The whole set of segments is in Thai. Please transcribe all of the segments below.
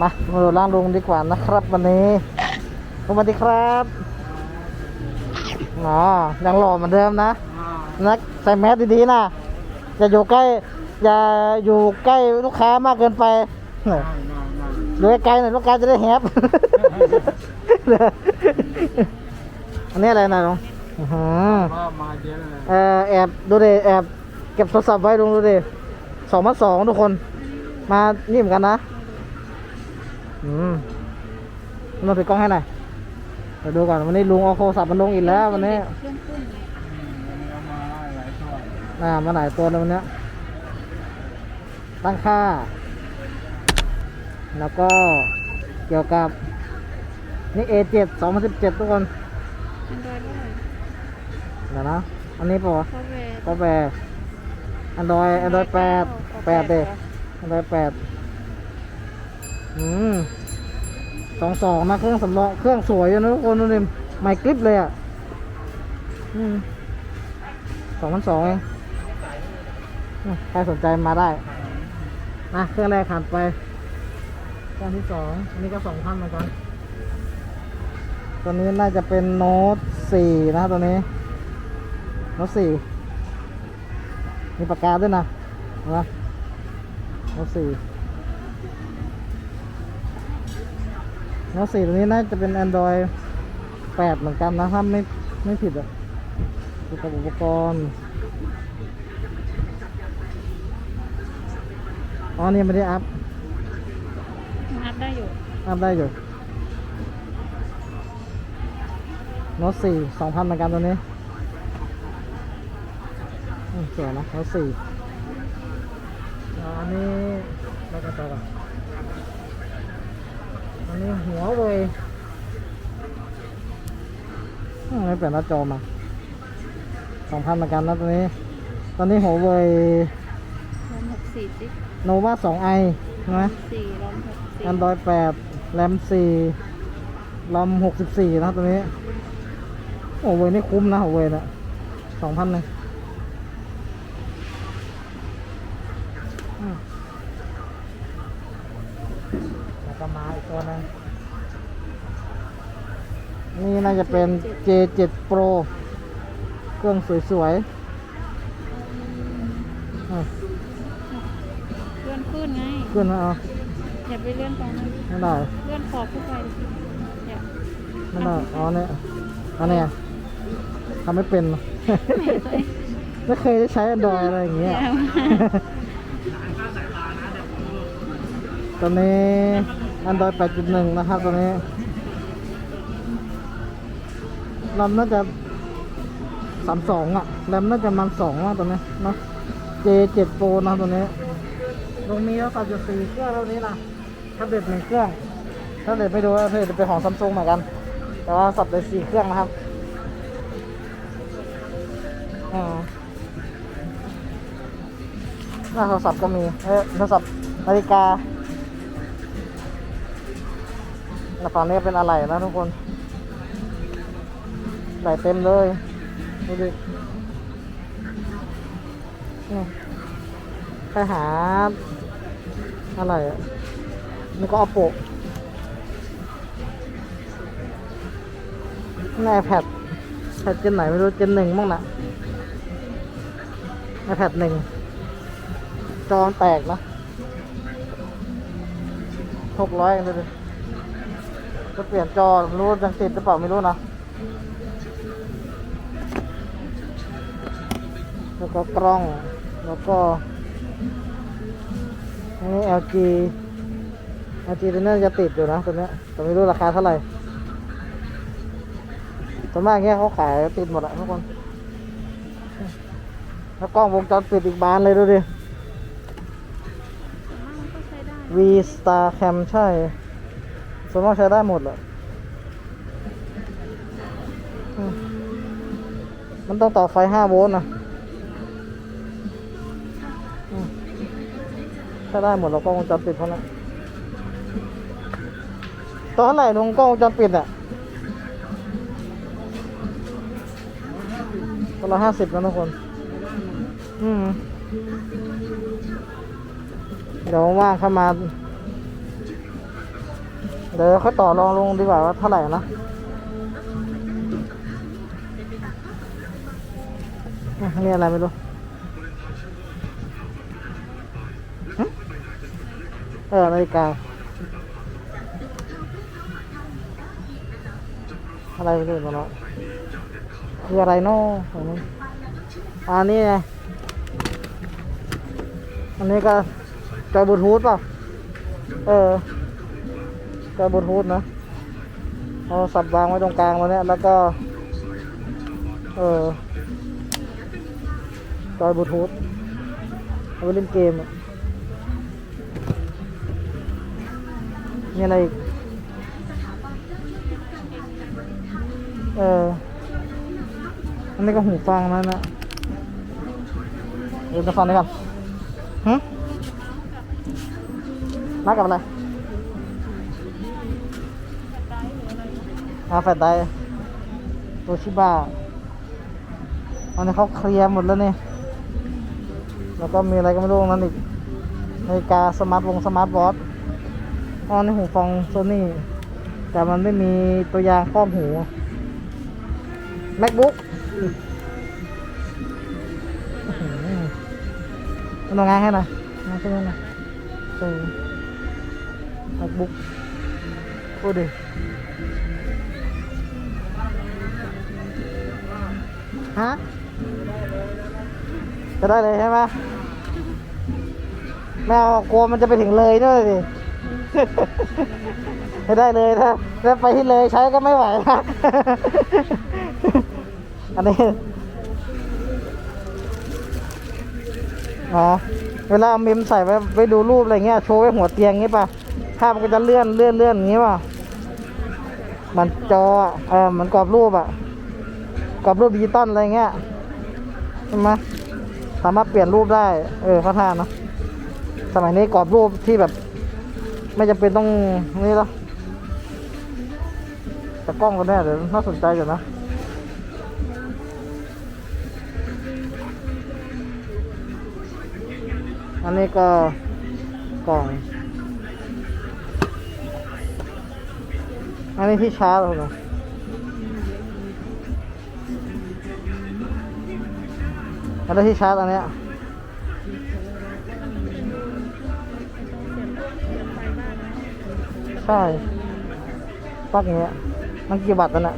มามาดูร่างลุงดีกว่านะครับ วันนี้สวัสดีครับอ๋อยังหล่อเหมือนเดิมนะนักใส่แมสดีๆนะอย่าอยู่ใกล้ อย่าอยู่ใกล้ลูกค้ามากเกินไปเนี่ยดูไกลๆหน่อยลูกค้าจะได้แฮปอันนี้อะไรนะลุงอื้อหือก็มาเอะเออแอบดูดิแอบเก็บโทรศัพท์ไว้ลุงดูดิสองพันสองทุกคน มานี่เหมือนกันนะ อืมมาถือกล้องให้หน่อยเดี๋ยวดูก่อนวันนี้ลุงเอาโทรศัพท์มาลงอีกแล้ววันนี้วันนี้เอามาหลายตัวอ่ามาหลายตัวเลยวันเนี้ยตั้งค่า แล้วก็เกี่ยวกับ นี่ A7 2017 ทุกคนอันดรอยด้วยเดี๋ยวนะ อันนี้ปะวะซอฟต์แวร์ก็แปร Android Android 8 8เด็ Android 8อืม สองสองนะเครื่องสำรองเครื่องสวยอยู่นะทุกคนดูดิใหม่กริปเลยอะสองพันสองเองใครสนใจมาได้นะเครื่องแรกผ่านไปเครื่องที่สองอันนี้ก็สองพันเหมือนกันตัวนี้น่าจะเป็นโน้ตสี่นะตัวนี้โน้ตสี่มีปากกาด้วยนะเห็นไหมโน้ตสี่ โน้ตสี่ตัวนี้น่าจะเป็น Android 8 เหมือนกันนะถ้าไม่ไม่ผิดอะเกี่ยวกับอุปกรณ์อ๋อนี่ไม่ได้อัพนับได้อยู่อัพได้อยู่โน้ตสี่สองพันเหมือนกันตัวนี้อืมสวยนะโน้ตสี่อันนี้แล้วก็ต่อกั นอันนี้หัวเวยอืมไม่เปลี่ยนหน้าจอมาสองพันเหมือนกันนะตัวนี้ ตอนนี้หัวเวยรอมหกสี่จิกโนวาสองไอใช่ไหมสี่รอมหกสี่อันดรอยแปดแรมสี่ลอมหกสิบสี่นะตัวนี้โอ้เวยนี่คุ้มนะโอ้เวยนะสองพันหนึ่ง อืมแล้วก็มาอีกตัวหนึงนี่น่าจะเป็น J7 Pro เครื่องสวยๆอืมเลื่อนขึ้นไง ขึ้นมาเอาอย่าไปเลื่อนตรงนั้น ไม่ได้เลื่อนขอบขึ้นไปดิอย่าไม่ได้อ๋อเนี่ยอันเนี้ยทำไม่เป็นไม่เคยได้ใช้ Android อะไรอย่างเงี้ยอย่าตัวนี้ Android 8.1 นะครับตัวนี้แรมน่าจะ32อะแรมน่าจะมัน2อะตัวนี้นะ J7 Pro นะตัวนี้ตรงนี้แล้วตัดอยู่4เครื่องเท่านี้นะแท็บเล็ตหนึ่งเครื่องแท็บเล็ตไม่ดูว่าแท็บเล็ตเป็นของซัมซุงเหมือนกัน แต่ว่าสับได้4เครื่องนะครับอ่าหน้าโทรศัพท์ก็มี เอ้ยโทรศัพท์นาฬิกา แล้วฝั่งนี้เป็นอะไรนะทุกคนใส่เต็มเลยดูดิไปหา อะไรนี่ก็เอาโปะนี่ไอแพดแพดเจนไหนไม่รู้เจนหนึ่งมั้งนะไอแพดหนึ่งจอแตกนะหกร้อยเองเลย จะเปลี่ยนจอไม่รู้ยังติดหรือเปล่าไม่รู้นะแล้วก็กล้องแล้วก็อันนี้ LG LG ตัวนี้จะติดอยู่นะตัวนี้แต่ไม่รู้ราคาเท่าไหร่ส่วมากเงี้ยเขาขายติดหมดอะทุกคน แล้วกล้องวงจรปิดอีกบานเลยดูดิแต่ว่ามันก็ใช้ได้ V Star Cam ใช่ ส่วนมากใช้ได้หมดแหละมันต้องต่อไฟ5โวลต์นะอืมใช้ได้หมดแล้วกล้องวงจรปิดเพราะนั้นตอนไหร่ลุงกล้องวงจรปิดอะตัวละห้าสิบนะทุกคน อืม เดี๋ยวว่างเข้ามา เดี๋ยวค่อยต่อรองลงดีกว่าว่าเท่าไหร่นะนี่อะไรไม่รู้เออนาฬิกาอะไรไม่รู้ตัวเนาะคืออะไรเนาะองนี้อันนี้ไงอันนี้ก็จอยบลูทูธป่ะ เออ จอยบลูทูธนะเอาสับวางไว้ตรงกลางวเนี่ยแล้วก็ เออจอยบลูทูธเอาไว้เล่นเกมมีอะไรอีก เอออันนี้ก็หูฟังนั่นนะเดี๋ยวจะฟังดีก่อนหึมากับอะไร อาแฟลชไดร์ตัวชิบ้าอันนี้เขาเคลียร์หมดแล้วนี่ แล้วก็มีอะไรก็ไม่รู้ตรงนั้นอีกนาฬิกาสมาร์ทวงสมาร์ทวอทอ๋อนี่หูฟังโซนี่ แต่มันไม่มีตัวยางครอบหู MacBook มันทำงานให้หน่อยงานใช่ไหนะเออ MacBook พูดดิฮะจะได้เลยใช่ไหมไม่เอากลัวมันจะไปถึงเลยด้วยดิไม่ได้เลยถ้าถ้าไปที่เลยใช้ก็ไม่ไหวนะอันนี้อ๋อเวลาเอามิมใส่ไว้ไปดูรูปอะไรเงี้ยโชว์ไว้หัวเตียงงี้ป่ะ ภาพมันก็จะเลื่อนเลื่อนเลื่อนอย่างงี้ป่ะมันจออะเออมันกรอบรูปอะกรอบรูปดิจิตอลอะไรเงี้ยใช่ไหมสามารถเปลี่ยนรูปได้ เออเขาท่าเนอะสมัยนี้กรอบรูปที่แบบ ไม่จำเป็นต้องนี่หรอแต่กล้องก็แน่เดี๋ยวน่าสนใจอยู่นะอันนี้ก็กล่อง อันนี้ที่ชาร์จเหรออันนี้ที่ชาร์จอันเนี้ยใช่ปักอย่างเงี้ยมันกี่วัตต์กันอะ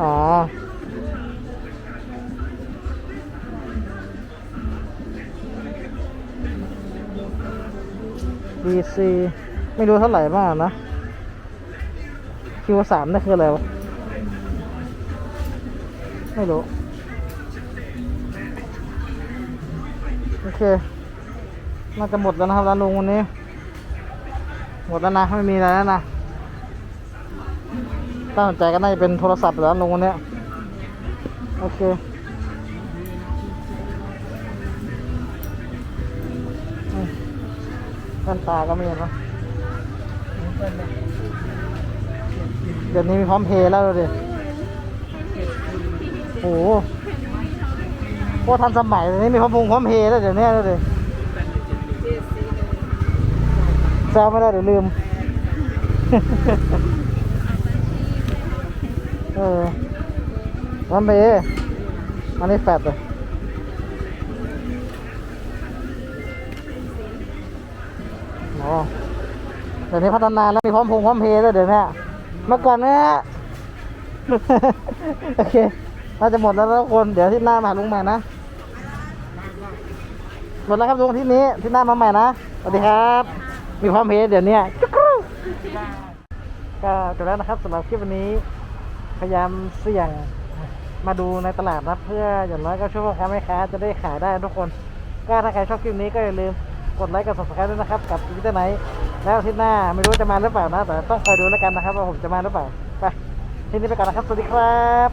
อ๋อ DC ไม่รู้เท่าไหร่บ้างนะ Q สามนี่คืออะไรวะไม่รู้ โอเคน่าจะหมดแล้วนะครับร้านลุงวันนี้ หมดแล้วนะ ไม่มีอะไรแล้วนะถ้าสนใจก็น่าจะเป็นโทรศัพท์แล้วลุงวันนี้ โอเคอืมแว่นตาก็ไม่เห็นนะ เดี๋ยวนี้มีพร้อมเพย์แล้วดูดิโอ้โหโคตรทันสมัยเลยนี่มีพร้อมพงพร้อมเพย์แล้วเดี๋ยวนี้ดูดิแซวไม่ได้เดี๋ยวลืม เออพร้อมเพย์อันนี้แฟดเลยอ๋อ ดี๋ยวนี้พัฒนาแล้วมีพร้อมพงพร้อมเพย์แล้วเดี๋ยวนี้เมื่อก่อนเนี่ยโอเคน่าจะหมดแล้วทุกคนเดี๋ยวที่หน้ามาลุงใหม่นะหมดแล้วครับลุงที่นี้ที่หน้ามาใหม่นะสวัสดีครับ มีพร้อมเพย์เดี๋ยวนี้ก็จบแล้วนะครับสำหรับคลิปวันนี้ พยายามเสี่ยงมาดูในตลาดนะเพื่ออย่างน้อยก็ช่วยพ่อค้าแม่ค้าจะได้ขายได้ทุกคน ก็ถ้าใครชอบคลิปนี้ก็อย่าลืมกดไลค์กด subscribe ด้วยนะครับ กับวิดีโอไหน แล้วอาทิตย์หน้าไม่รู้จะมาหรือเปล่านะ แต่ต้องคอยดูแล้วกันนะครับว่าผมจะมาหรือเปล่า ไป ทีนี้ไปก่อนนะครับ สวัสดีครับ